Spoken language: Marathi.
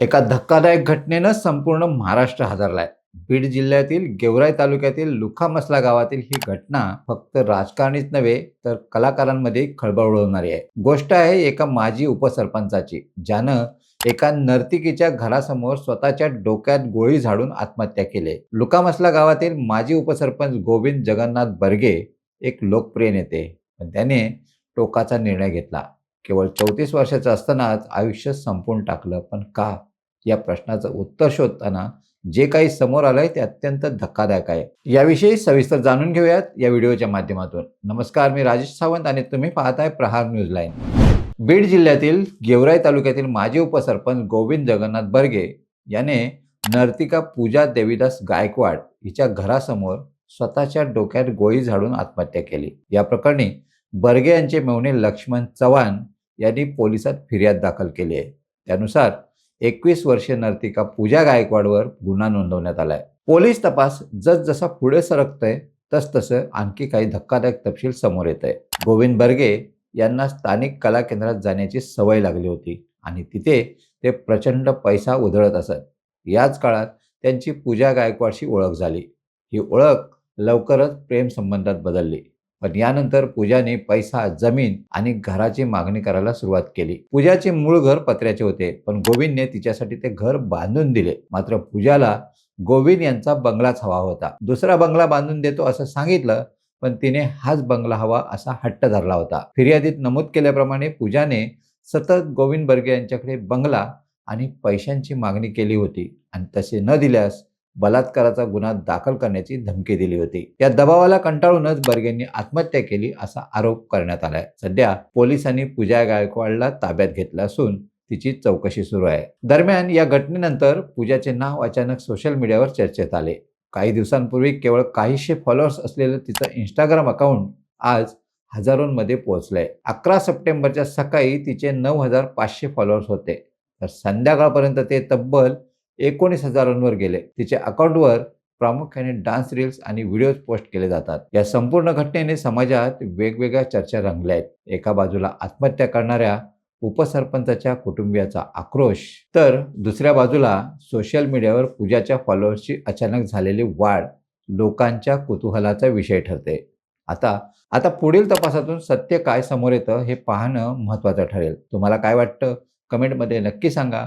एका धक्कादायक घटनेनं संपूर्ण महाराष्ट्र हादरलाय. बीड जिल्ह्यातील गेवराई तालुक्यातील लुखामसला गावातील ही घटना फक्त राजकारणीच नव्हे तर कलाकारांमध्ये खळबळ उडवणारी आहे. गोष्ट आहे एका माजी उपसरपंचाची ज्यानं एका नर्तिकीच्या घरासमोर स्वतःच्या डोक्यात गोळी झाडून आत्महत्या केली. लुकामसला गावातील माजी उपसरपंच गोविंद जगन्नाथ बर्गे एक लोकप्रिय नेते. पण त्याने टोकाचा निर्णय घेतला. केवळ चौतीस वर्षाचं असतानाच आयुष्य संपवून टाकलं. पण का? या प्रश्नाचं उत्तर शोधताना जे काही समोर आलंय ते अत्यंत धक्कादायक आहे. याविषयी सविस्तर जाणून घेऊयात या व्हिडिओच्या माध्यमातून. नमस्कार मी राजेश सावंत आणि तुम्ही पाहताय प्रहार न्यूज लाईन. बीड जिल्ह्यातील गेवराई तालुक्यातील माजी उपसरपंच गोविंद जगन्नाथ बर्गे याने नर्तिका पूजा देवीदास गायकवाड हिच्या घरासमोर स्वतःच्या डोक्यात गोळी झाडून आत्महत्या केली. या प्रकरणी बर्गे यांचे मेवणे लक्ष्मण चव्हाण यांनी पोलिसात फिर्याद दाखल केली आहे. त्यानुसार एकवीस वर्षीय नर्तिका पूजा गायकवाडवर गुन्हा नोंदवण्यात आलाय. पोलीस तपास जसजसा पुढे सरकतोय तसतसं आणखी काही धक्कादायक तपशील समोर येत आहे गोविंद बर्गे यांना स्थानिक कला केंद्रात जाण्याची सवय लागली होती आणि तिथे ते प्रचंड पैसा उधळत असत. याच काळात त्यांची पूजा गायकवाडशी ओळख झाली. ही ओळख लवकरच प्रेमसंबंधात बदलली. पण यानंतर पूजाने पैसा जमीन आणि घराची मागणी करायला सुरुवात केली. पूजाचे मूळ घर पत्र्याचे होते पण गोविंदने तिच्यासाठी ते घर बांधून दिले. मात्र पूजाला गोविंद यांचा बंगलाच हवा होता. दुसरा बंगला बांधून देतो असं सांगितलं पण तिने हाच बंगला हवा असा हट्ट धरला होता. फिर्यादीत नमूद केल्याप्रमाणे पूजाने सतत गोविंद बर्गे यांच्याकडे बंगला आणि पैशांची मागणी केली होती. आणि तसे न दिल्यास बलात्काराचा गुन्हा दाखल करण्याची धमकी दिली होती. या दबावाला कंटाळूनच बर्गेंनी आत्महत्या केली असा आरोप करण्यात आलाय. सध्या पोलिसांनी पूजा गायकवाडला ताब्यात घेतलं असून तिची चौकशी सुरू आहे. दरम्यान या घटनेनंतर पूजाचे नाव अचानक सोशल मीडियावर चर्चेत आले. काही दिवसांपूर्वी केवळ काहीशे फॉलोअर्स असलेलं तिचं इंस्टाग्राम अकाउंट आज हजारोंमध्ये पोहोचलंय. अकरा सप्टेंबरच्या सकाळी तिचे नऊ हजार पाचशे फॉलोअर्स होते. तर संध्याकाळपर्यंत ते तब्बल एकोणीस हजारांवर गेले. तिच्या अकाउंटवर प्रामुख्याने डान्स रील्स आणि व्हिडिओज पोस्ट केले जातात. या संपूर्ण घटनेने समाजात वेगवेगळ्या चर्चा रंगल्या आहेत. एका बाजूला आत्महत्या करणाऱ्या उपसरपंचाच्या कुटुंबियाचा आक्रोश तर दुसऱ्या बाजूला सोशल मीडियावर पूजाच्या फॉलोअर्सची अचानक झालेली वाढ लोकांच्या कुतूहलाचा विषय ठरते. आता आता पुढील तपासातून सत्य काय समोर येतं हे पाहणं महत्त्वाचं ठरेल. तुम्हाला काय वाटतं? कमेंटमध्ये नक्की सांगा.